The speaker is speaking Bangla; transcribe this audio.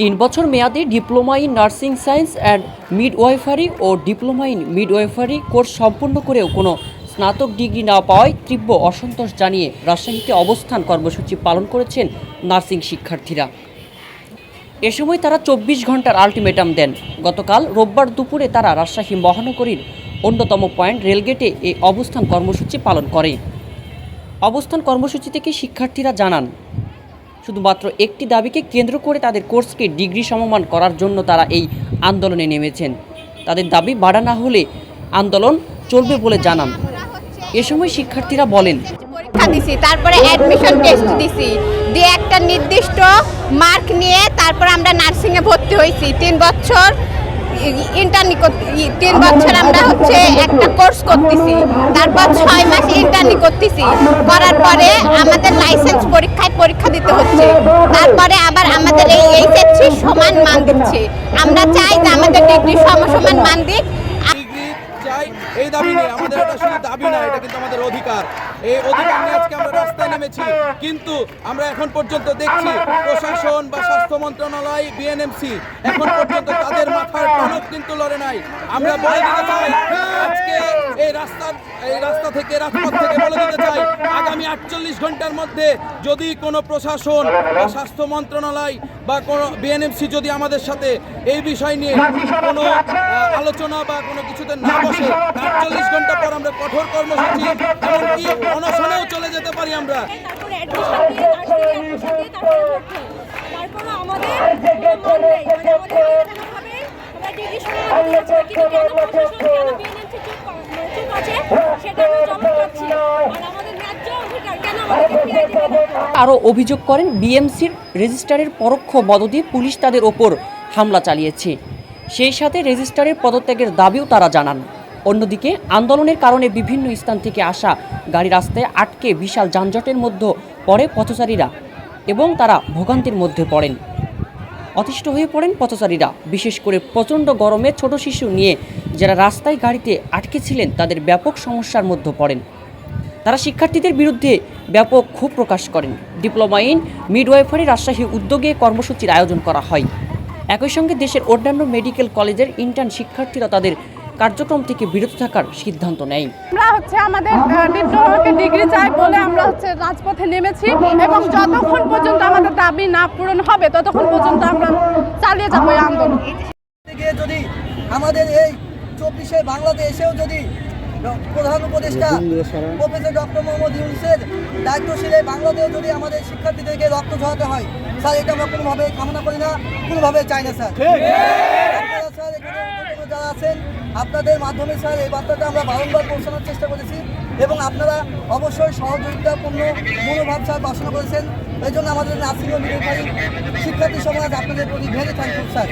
তিন বছর মেয়াদী diploma in nursing science and midwifery O diploma in midwifery course সম্পূর্ণ করেও কোনো স্নাতক ডিগ্রি না পাওয়ায় তীব্র অসন্তোষ জানিয়ে রাজশাহীতে অবস্থান কর্মসূচি পালন করেছেন নার্সিং শিক্ষার্থীরা। এ সময় তারা চব্বিশ ঘণ্টার আলটিমেটাম দেন। গতকাল রোববার দুপুরে তারা রাজশাহী মহানগরীর অন্যতম পয়েন্ট রেলগেটে এই অবস্থান কর্মসূচি পালন করে। অবস্থান কর্মসূচি থেকে শিক্ষার্থীরা জানান শুধুমাত্র একটি দাবিকে কেন্দ্র করে তাদের কোর্সকে ডিগ্রি সমমান করার জন্য তারা এই আন্দোলনে নেমেছেন। তাদের দাবি, বাড়া না হলে আন্দোলন চলবে বলে জানান। এ সময় শিক্ষার্থীরা বলেন, পরীক্ষা দিছি, তারপরে অ্যাডমিশন টেস্ট দিছি। দিয়ে একটা নির্দিষ্ট মার্ক নিয়ে তারপর আমরা নার্সিংয়ে ভর্তি হয়েছি। তিন বছর ইন্টার্নি তিন বছর আমরা হচ্ছে একটা কোর্স করতেছি। তারপর ছয় মাস ইন্টার্নি করতেছি করার পরে আমাদের লাইসেন্স পরীক্ষায় পরীক্ষা দিতে হচ্ছে। তারপরে আবার আমাদের এই এইচএসসি সমান মান দিচ্ছে। আমরা চাই যে আমাদের ডিগ্রি সমসমান মান দিক। এই দাবি নিয়ে আমাদের এটা শুধু দাবি না, এটা কিন্তু আমাদের অধিকার। এই অধিকার নিয়ে আজকে আমরা রাস্তায় নেমেছি। কিন্তু আমরা এখন পর্যন্ত দেখছি প্রশাসন বা স্বাস্থ্য মন্ত্রণালয় বিএনএমসি এখন পর্যন্ত তাদের টনক কিন্তু লড়ে নাই। আমরা বলে দিতে চাই আজকে এই রাস্তার এই রাস্তা থেকে রাজপথ থেকে বলে দিতে চাই আগামী আটচল্লিশ ঘণ্টার মধ্যে যদি কোনো প্রশাসন বা স্বাস্থ্য মন্ত্রণালয় বা কোনো বিএনএমসি যদি আমাদের সাথে এই বিষয় নিয়ে কোনো আলোচনা বা কোনো কিছুতে না বসে আটচল্লিশ ঘণ্টা পর আমরা কঠোর কর্মসূচি এমনকি অনশনেও চলে যেতে পারি আমরা। তারপরে অ্যাডমিশন আরও অভিযোগ করেন বিএমসির রেজিস্ট্রারের পরোক্ষ মদদে পুলিশ তাদের ওপর হামলা চালিয়েছে। সেই সাথে রেজিস্ট্রারের পদত্যাগের দাবিও তারা জানান। অন্যদিকে আন্দোলনের কারণে বিভিন্ন স্থান থেকে আসা গাড়ি রাস্তায় আটকে বিশাল যানজটের মধ্যে পড়ে পথচারীরা এবং তারা ভোগান্তির মধ্যে পড়েন। অতিষ্ঠ হয়ে পড়েন পথচারীরা। বিশেষ করে প্রচণ্ড গরমে ছোট শিশু নিয়ে যারা রাস্তায় গাড়িতে আটকে ছিলেন তাদের ব্যাপক সমস্যার মধ্যে পড়েন। তারা শিক্ষার্থীদের বিরুদ্ধে ব্যাপক ক্ষোভ প্রকাশ করেন। ডিপ্লোমা ইন মিডওয়াইফারি রাজশাহী উদ্যোগে কর্মসূচির আয়োজন করা হয়। একই সঙ্গে দেশের অন্যান্য মেডিকেল কলেজের ইন্টার্ন শিক্ষার্থীরা তাদের কার্যক্রম থেকে বিরত থাকার সিদ্ধান্ত নেয়। আমরা হচ্ছে আমাদের ডিপ্লোমাকে ডিগ্রি চাই বলে আমরা হচ্ছে রাজপথে নেমেছি এবং যতক্ষণ পর্যন্ত আমাদের দাবি না পূরণ হবে ততক্ষণ পর্যন্ত আমরা চালিয়ে যাব এই আন্দোলন। যদি আমাদের এই চব্বিশে বাংলাদেশেও যদি প্রধান উপদেষ্টা প্রফেসর ডক্টর মোহাম্মদ ইউনুসের দায়িত্বশীলে বাংলাদেশেও যদি আমাদের শিক্ষার্থীদেরকে রক্ত ঝরাতে হয় স্যার এটা আমরা কোনোভাবে কামনা করি না কোনোভাবে চাই না স্যার। যারা আছেন, আপনাদের মাধ্যমে স্যার এই বার্তাটা আমরা বারংবার পৌঁছানোর চেষ্টা করেছি এবং আপনারা অবশ্যই সহযোগিতাপূর্ণ মনোভাব স্যার বাসনা করেছেন। এই জন্য আমাদের নার্সিং হোম নির্বাহী শিক্ষার্থী সমাজ আপনাদের প্রতি ভেরি থ্যাংকফুল স্যার।